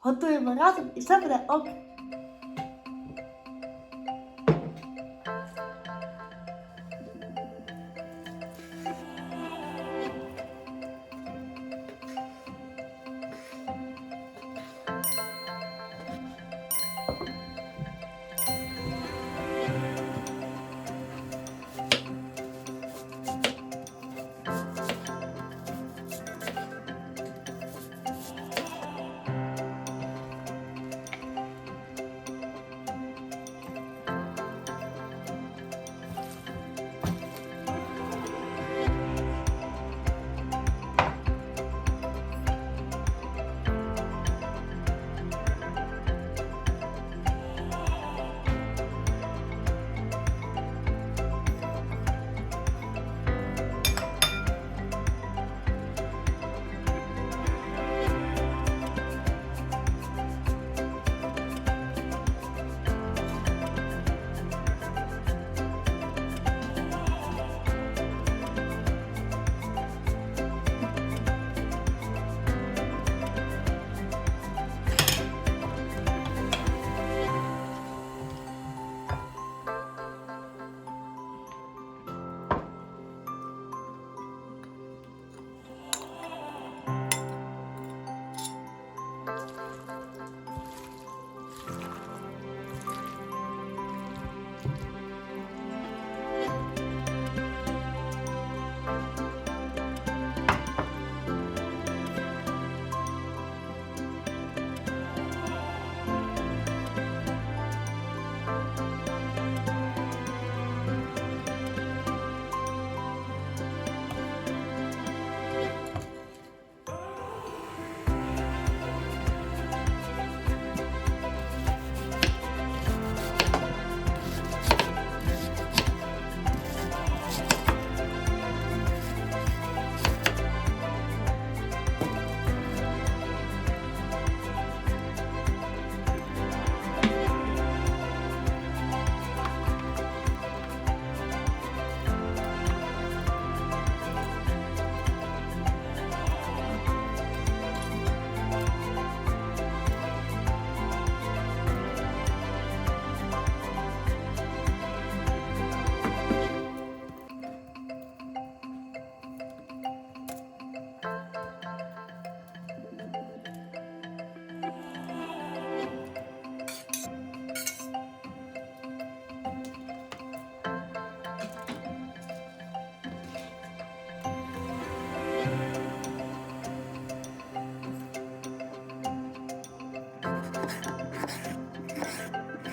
готуємо разом і все буде ок.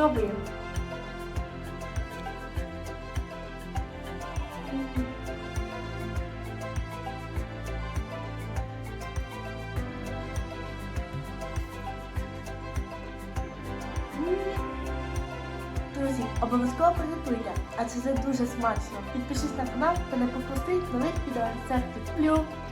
Пробуємо. Друзі, обов'язково приготуйте, а це дуже смачно. Підпишись на канал та не пропусти нових відео. відеорецептів. Люблю!